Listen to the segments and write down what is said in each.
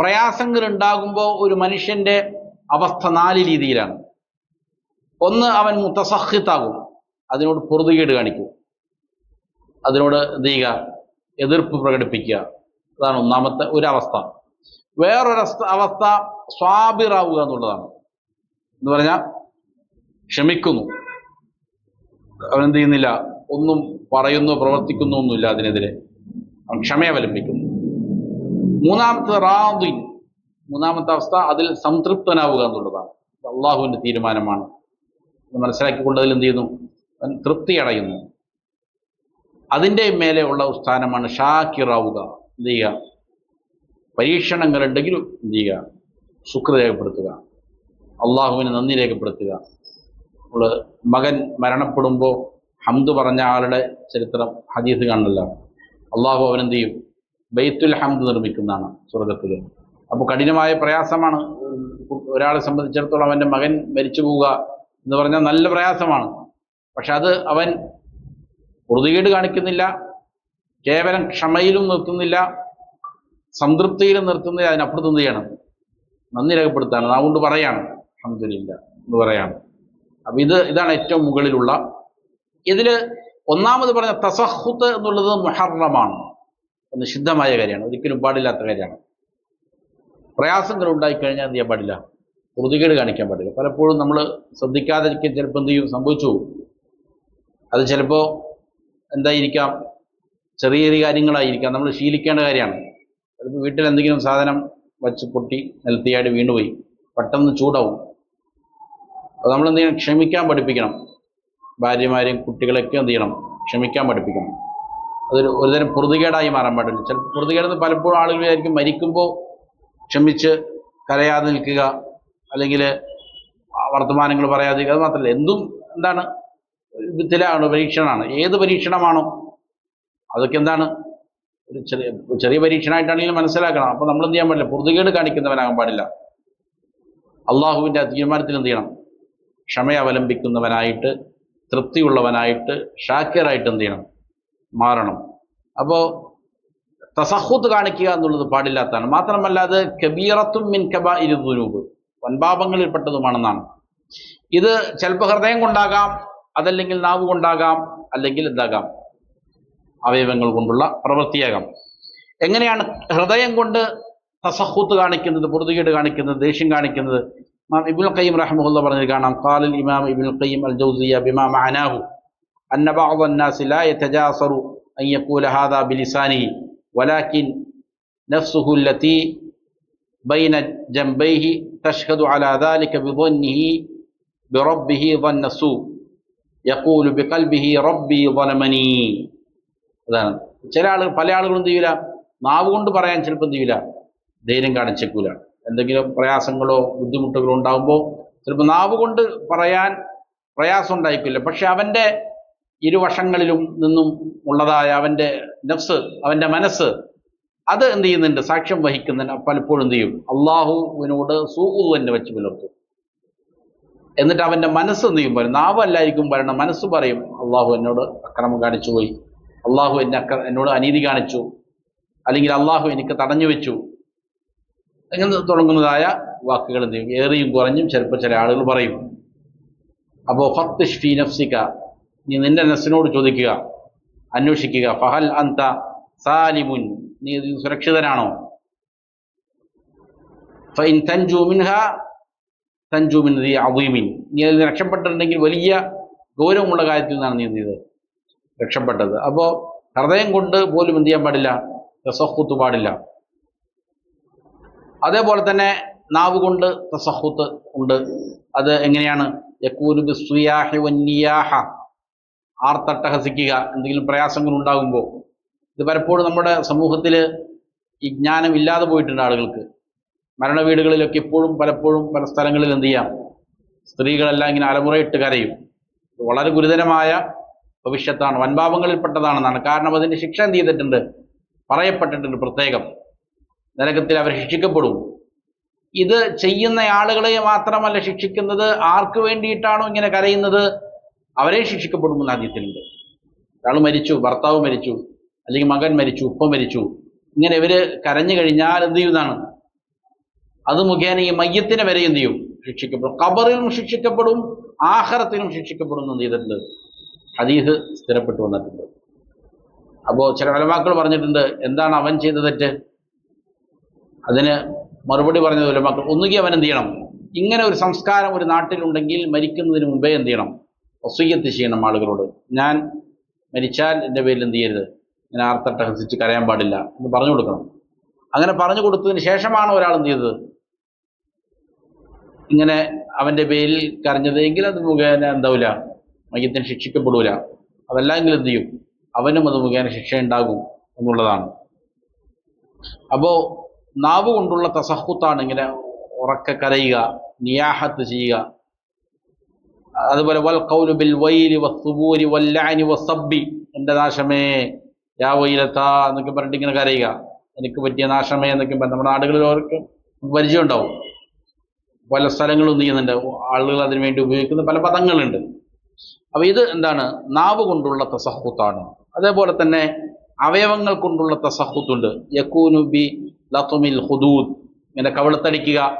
പ്രയാസങ്ങൾ ഉണ്ടാകുമ്പോൾ ഒരു മനുഷ്യന്റെ അവസ്ഥ നാല് രീതിയിലാണ്. ഒന്ന് അവൻ മുത്തസഹിത്താകും അതിനോട് പൊറുതുകേട് കാണിക്കും. അതിനോട് എന്ത് ചെയ്യുക? എതിർപ്പ് പ്രകടിപ്പിക്കുക. അതാണ് ഒന്നാമത്തെ ഒരവസ്ഥ. വേറൊരു അവസ്ഥ സ്വാബിറാവുക എന്നുള്ളതാണ്. എന്ന് പറഞ്ഞാൽ ക്ഷമിക്കുന്നു. അവനെന്ത് ചെയ്യുന്നില്ല? ഒന്നും പറയുന്നു പ്രവർത്തിക്കുന്നു ഒന്നുമില്ല അതിനെതിരെ. അവൻ ക്ഷമയവലംബിക്കുന്നു മൂന്നാമത്തെ റാദി മൂന്നാമത്തെ അവസ്ഥ അതിൽ സംതൃപ്തനാവുക എന്നുള്ളതാണ്. അള്ളാഹുവിന്റെ തീരുമാനമാണ്. മനസ്സിലാക്കിക്കൊണ്ടതിൽ എന്ത് ചെയ്യുന്നു? തൃപ്തി അടയുന്നു അതിന്റെ മേലെ ഉള്ള സ്ഥാനമാണ് ഷാക്കിറാവുക. എന്ത് ചെയ്യുക? പരീക്ഷണങ്ങളുണ്ടെങ്കിൽ എന്ത് ചെയ്യുക? ശുക്ർ രേഖപ്പെടുത്തുക. അള്ളാഹുവിന് നന്ദി രേഖപ്പെടുത്തുക. മകൻ മരണപ്പെടുമ്പോൾ ഹംദ് പറഞ്ഞ ആളുടെ ചരിത്രം ഹദീസ് കാണുന്നില്ല. അള്ളാഹു അവനെന്ത് ചെയ്യും? ബൈത്തുൽ ഹംദ് നിർമ്മിക്കുന്നതാണ് സ്വർഗത്തിൽ അപ്പോൾ കഠിനമായ പ്രയാസമാണ് ഒരാളെ സംബന്ധിച്ചിടത്തോളം അവന്റെ മകൻ മരിച്ചു പോവുക എന്ന് പറഞ്ഞാൽ നല്ല പ്രയാസമാണ്. പക്ഷെ അത് അവൻ പൊറുതികേട് കാണിക്കുന്നില്ല കേവലം ക്ഷമയിലും നിർത്തുന്നില്ല സംതൃപ്തിയിലും നിർത്തുന്നില്ല അതിനപ്പുറത്ത് എന്ത് ചെയ്യണം? നന്ദി രേഖപ്പെടുത്താണ്. അതുകൊണ്ട് പറയാണ് അഹമ്മദില്ല എന്ന് പറയാണ്. അപ്പം ഇത് ഇതാണ് ഏറ്റവും മുകളിലുള്ള ഇതിൽ ഒന്നാമത് പറഞ്ഞ തസഹുത്ത് എന്നുള്ളത് മുഹറമാണ്. നിഷിദ്ധമായ കാര്യമാണ്. ഒരിക്കലും പാടില്ലാത്ത കാര്യമാണ്. പ്രയാസങ്ങൾ ഉണ്ടായിക്കഴിഞ്ഞാൽ എന്ത് ചെയ്യാൻ പാടില്ല? പൊറുതികേട് കാണിക്കാൻ പാടില്ല. പലപ്പോഴും നമ്മൾ ശ്രദ്ധിക്കാതിരിക്കാൻ ചിലപ്പോൾ എന്ത് ചെയ്യും? സംഭവിച്ചു അത് ചിലപ്പോൾ എന്തായിരിക്കാം? ചെറിയ ചെറിയ കാര്യങ്ങളായിരിക്കാം. നമ്മൾ ശീലിക്കേണ്ട കാര്യമാണ്. ചിലപ്പോൾ വീട്ടിൽ എന്തെങ്കിലും സാധനം വച്ച് പൊട്ടി നിലത്തിയായിട്ട് വീണുപോയി. പെട്ടെന്ന് ചൂടാവും. അപ്പോൾ നമ്മൾ ക്ഷമിക്കാൻ പഠിപ്പിക്കണം. ഭാര്യമാരെയും കുട്ടികളെയൊക്കെ എന്ത് ചെയ്യണം? ക്ഷമിക്കാൻ പഠിപ്പിക്കണം. അതൊരു ഒരുതരം പൊറുതുകേടായി മാറാൻ പാടില്ല. ചില പൊറുതുകേടെന്ന് പലപ്പോഴും ആളുകൾ വിചാരിക്കും മരിക്കുമ്പോൾ ക്ഷമിച്ച് കരയാതെ നിൽക്കുക അല്ലെങ്കിൽ വർത്തമാനങ്ങൾ പറയാതിരിക്കുക. അത് മാത്രമല്ല എന്തും എന്താണ് വിധത്തിലാണ് പരീക്ഷണമാണ്. ഏത് പരീക്ഷണമാണോ അതൊക്കെ എന്താണ് ഒരു ചെറിയ ചെറിയ പരീക്ഷണമായിട്ടാണെങ്കിലും മനസ്സിലാക്കണം. അപ്പോൾ നമ്മൾ എന്ത് ചെയ്യാൻ പാടില്ല പൊറുതുകേട് കാണിക്കുന്നവനാകാൻ പാടില്ല. അള്ളാഹുവിന്റെ തീരുമാനത്തിൽ എന്ത് ചെയ്യണം? ക്ഷമയെ അവലംബിക്കുന്നവനായിട്ട് തൃപ്തിയുള്ളവനായിട്ട് ഷാക്കിയറായിട്ട് എന്ത് ചെയ്യണം? മാറണം. അപ്പോൾ തസഹുദ് കാണിക്കുക എന്നുള്ളത് പാടില്ലാത്തതാണ്. മാത്രമല്ല അത് കബീറത്തും മിൻ കബ ഇരുദുനൂബ് വൻപാപങ്ങളിൽപ്പെട്ടതുമാണെന്നാണ്. ഇത് ചിലപ്പോൾ ഹൃദയം കൊണ്ടാകാം അതല്ലെങ്കിൽ നാവ് കൊണ്ടാകാം അല്ലെങ്കിൽ എന്താകാം അവയവങ്ങൾ കൊണ്ടുള്ള പ്രവൃത്തിയാകാം. എങ്ങനെയാണ് ഹൃദയം കൊണ്ട് തസഹുത്ത് കാണിക്കുന്നത് പൊറുതുകേട് കാണിക്കുന്നത് ദേഷ്യം കാണിക്കുന്നത്? ഇമാം ഇബ്നുൽ ഖയ്യിം റഹ്മഹുല്ല പറഞ്ഞത് കാണാം. കാലിൽ ഇമാം ഇബ്നുൽ ഖയ്യിം അൽ ജൗസിയ ബിമാ മഅനാഹു. അന്ന ബഅദ الناس لا يتجاسر أن يقول هذا بلسانه ولكن نفسه التي بين جنبيه تشهد على ذلك بظنه بربه ظن سوء يقول بقلبه ربي ظلمني അതാണ് ചില ആളുകൾ പല ആളുകളും എന്ത് ചെയ്യൂല നാവ് കൊണ്ട് പറയാൻ ചിലപ്പോൾ എന്ത് ചെയ്യൂല ധൈര്യം കാണിച്ചേക്കൂല എന്തെങ്കിലും പ്രയാസങ്ങളോ ബുദ്ധിമുട്ടുകളോ ഉണ്ടാകുമ്പോൾ ചിലപ്പോൾ നാവ് കൊണ്ട് പറയാൻ പ്രയാസം ഉണ്ടായിക്കില്ല പക്ഷെ അവൻ്റെ ഇരുവശങ്ങളിലും നിന്നും ഉള്ളതായ അവന്റെ നഫ്സ് അവന്റെ മനസ്സ് അത് എന്ത് ചെയ്യുന്നുണ്ട്? സാക്ഷ്യം വഹിക്കുന്നതിന് പലപ്പോഴും എന്ത് ചെയ്യും? അള്ളാഹുവിനോട് സൂഹു തന്നെ വെച്ച് പുലർത്തും. എന്നിട്ട് അവന്റെ മനസ്സ് എന്ത് ചെയ്യും? പറയും നാവല്ലായിരിക്കും പറയണം. മനസ്സ് പറയും അള്ളാഹു എന്നോട് അക്രമം കാണിച്ചു പോയി. അള്ളാഹു എന്നെ അക്ര എന്നോട് അനീതി കാണിച്ചു. അല്ലെങ്കിൽ അള്ളാഹു എനിക്ക് തടഞ്ഞു വെച്ചു. അങ്ങനെ തുടങ്ങുന്നതായ വാക്കുകൾ എന്ത് ചെയ്യും? ഏറിയും കുറഞ്ഞും ചിലപ്പോൾ ചില ആളുകൾ പറയും. അപ്പോൾ ഫത്ത് ഫീ നഫ്സിക നീ നിന്റെ നെസ്സിനോട് ചോദിക്കുക അന്വേഷിക്കുക. ഫഹൽ അന്ത സാലിമുൻ. നീ സുരക്ഷിതനാണോ? ഫൈൻ തഞ്ചു മിൻഹ നീ അതിൽ രക്ഷപ്പെട്ടിട്ടുണ്ടെങ്കിൽ വലിയ ഗൗരവമുള്ള കാര്യത്തിൽ നിന്നാണ് നീ എന്ത് രക്ഷപ്പെട്ടത്. അപ്പോൾ ഹൃദയം കൊണ്ട് പോലും എന്ത് ചെയ്യാൻ പാടില്ല? തസഹുത്ത് പാടില്ല. അതേപോലെ തന്നെ നാവ് കൊണ്ട് തസഹുത്ത് ഉണ്ട്. അത് എങ്ങനെയാണ്? യക്കൂലു ബിസ്സുയാഹി വന്നിയാഹ ആർത്തട്ടഹസിക്കുക എന്തെങ്കിലും പ്രയാസങ്ങൾ ഉണ്ടാകുമ്പോൾ ഇത് പലപ്പോഴും നമ്മുടെ സമൂഹത്തിൽ ഈ ജ്ഞാനം ഇല്ലാതെ പോയിട്ടുണ്ട് ആളുകൾക്ക്. മരണ വീടുകളിലൊക്കെ ഇപ്പോഴും പലപ്പോഴും പല സ്ഥലങ്ങളിൽ എന്ത് ചെയ്യാം? സ്ത്രീകളെല്ലാം ഇങ്ങനെ അലമുറയിട്ട് കരയും. വളരെ ഗുരുതരമായ ഭവിഷ്യത്താണ്. വൻപാപങ്ങളിൽപ്പെട്ടതാണെന്നാണ്. കാരണം അതിന്റെ ശിക്ഷ എന്ത് ചെയ്തിട്ടുണ്ട്? പറയപ്പെട്ടിട്ടുണ്ട് പ്രത്യേകം. നരകത്തിൽ അവർ ശിക്ഷിക്കപ്പെടും. ഇത് ചെയ്യുന്ന ആളുകളെ മാത്രമല്ല ശിക്ഷിക്കുന്നത്. ആർക്ക് വേണ്ടിയിട്ടാണോ ഇങ്ങനെ കരയുന്നത്? അവരെ ശിക്ഷിക്കപ്പെടുമെന്ന് ആദ്യത്തിലുണ്ട്. ഒരാൾ മരിച്ചു ഭർത്താവ് മരിച്ചു അല്ലെങ്കിൽ മകൻ മരിച്ചു ഉപ്പ മരിച്ചു. ഇങ്ങനെ ഇവർ കരഞ്ഞു കഴിഞ്ഞാൽ എന്ത് ചെയ്യുന്നതാണ് അത് മുഖേന ഈ മയ്യത്തിനെ വരെ എന്ത് ചെയ്യും? ശിക്ഷിക്കപ്പെടും. ഖബറിലും ശിക്ഷിക്കപ്പെടും ആഹാരത്തിനും ശിക്ഷിക്കപ്പെടും എന്ന് ചെയ്തിട്ടുണ്ട്? ഹദീസ് സ്ഥിരപ്പെട്ടു വന്നിട്ടുണ്ട്. അപ്പോൾ ചില ഉലമാക്കൾ പറഞ്ഞിട്ടുണ്ട് എന്താണ് അവൻ ചെയ്ത തെറ്റ്? അതിന് മറുപടി പറഞ്ഞത് ഉലമാക്കൾ ഒന്നുകിൽ അവൻ എന്ത് ചെയ്യണം? ഇങ്ങനെ ഒരു സംസ്കാരം ഒരു നാട്ടിലുണ്ടെങ്കിൽ മരിക്കുന്നതിന് മുമ്പേ എന്ത് ചെയ്യണം? വസൂയത്ത് ചെയ്യണം ആളുകളോട് ഞാൻ മരിച്ചാൽ എന്റെ പേരിൽ എന്ത് ചെയ്യരുത്? ഞാൻ ആർത്തട്ടഹസിച്ച് കരയാൻ പാടില്ല എന്ന് പറഞ്ഞു കൊടുക്കണം. അങ്ങനെ പറഞ്ഞു കൊടുത്തതിന് ശേഷമാണ് ഒരാൾ എന്ത് ചെയ്തത്? ഇങ്ങനെ അവന്റെ പേരിൽ കരഞ്ഞത് എങ്കിൽ അത് മുഖേന എന്താവില്ല മയ്യത്തിന് ശിക്ഷിക്കപ്പെടൂല. അതല്ലെങ്കിൽ എന്ത് ചെയ്യും? അവനും അത് മുഖേന ശിക്ഷ ഉണ്ടാകും എന്നുള്ളതാണ്. അപ്പോൾ നാവ് കൊണ്ടുള്ള തസഹുത്താണ് ഇങ്ങനെ ഉറക്ക കരയുക നിയാഹത്ത് ചെയ്യുക. അതുപോലെ വൽ കൗലു ബിൽ വൈലി വസ്സുബൂരി വല്ലാനി വസബ്ബി എന്റെ നാശമേ യാ വൈലത്താ എന്നൊക്കെ പറഞ്ഞിട്ട് ഇങ്ങനെ കരയുക. എനിക്ക് പറ്റിയ നാശമേ എന്നൊക്കെ പറഞ്ഞ് നമ്മുടെ നാടുകളിൽ അവർക്ക് പരിചയം ഉണ്ടാവും പല സ്ഥലങ്ങളും ചെയ്യുന്നുണ്ട് ആളുകൾ അതിനു വേണ്ടി ഉപയോഗിക്കുന്ന പല പദങ്ങളുണ്ട്. അപ്പോൾ ഇത് എന്താണ്? നാവ് കൊണ്ടുള്ള തസഹുത്താണ്. അതേപോലെ തന്നെ അവയവങ്ങൾ കൊണ്ടുള്ള തസഹുത്തുണ്ട്. യക്കൂനുബി ലത്തുമിൽ ഹുദൂദ്. ഇങ്ങനെ കവിളത്തടിക്കുക.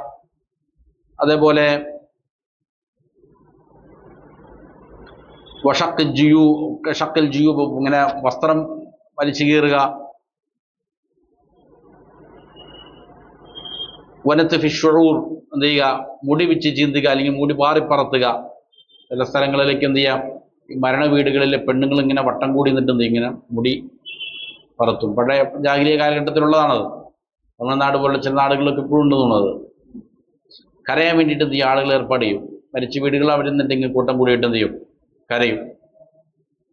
അതേപോലെ വഷക്ക് ജിയു ഷക്കൽ ജിയു ഇങ്ങനെ വസ്ത്രം വലിച്ചു കീറുക. വനത്ത് ഫിഷൂർ എന്ത് ചെയ്യുക? മുടി വെച്ച് ചീന്തുക അല്ലെങ്കിൽ മുടി പാറിപ്പറത്തുക ചില സ്ഥലങ്ങളിലേക്ക് എന്ത് ചെയ്യാം? ഈ മരണ വീടുകളിലെ പെണ്ണുങ്ങൾ ഇങ്ങനെ വട്ടം കൂടി നിന്നിട്ട് എന്ത് ഇങ്ങനെ മുടി പറത്തും. പഴയ ജാഗ്രത കാലഘട്ടത്തിലുള്ളതാണത്. തമിഴ്നാട് പോലുള്ള ചില നാടുകളിലൊക്കെ ഇപ്പോഴും ഉണ്ട് തോന്നുന്നത്. കരയാൻ വേണ്ടിയിട്ട് എന്ത് ചെയ്യും? ആളുകൾ ഏർപ്പാട് ചെയ്യും. മരിച്ച വീടുകൾ അവിടെ നിന്നിട്ടെങ്കിൽ കൂട്ടം കൂടിയിട്ട് എന്ത് ചെയ്യും? കരയും.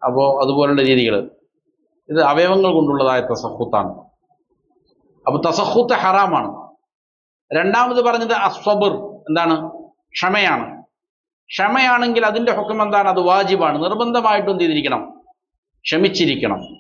അപ്പോൾ അതുപോലുള്ള രീതികൾ ഇത് അവയവങ്ങൾ കൊണ്ടുള്ളതായ തസഹുത്താണ്. അപ്പോൾ തസഹുത്ത് ഹറാമാണ്. രണ്ടാമത് പറഞ്ഞത് അസ്വബിർ എന്താണ്? ക്ഷമയാണ്. ക്ഷമയാണെങ്കിൽ അതിന്റെ ഹുക്കം എന്താണ്? അത് വാജിബാണ്. നിർബന്ധമായിട്ടും ചെയ്തിരിക്കണം? ക്ഷമിച്ചിരിക്കണം.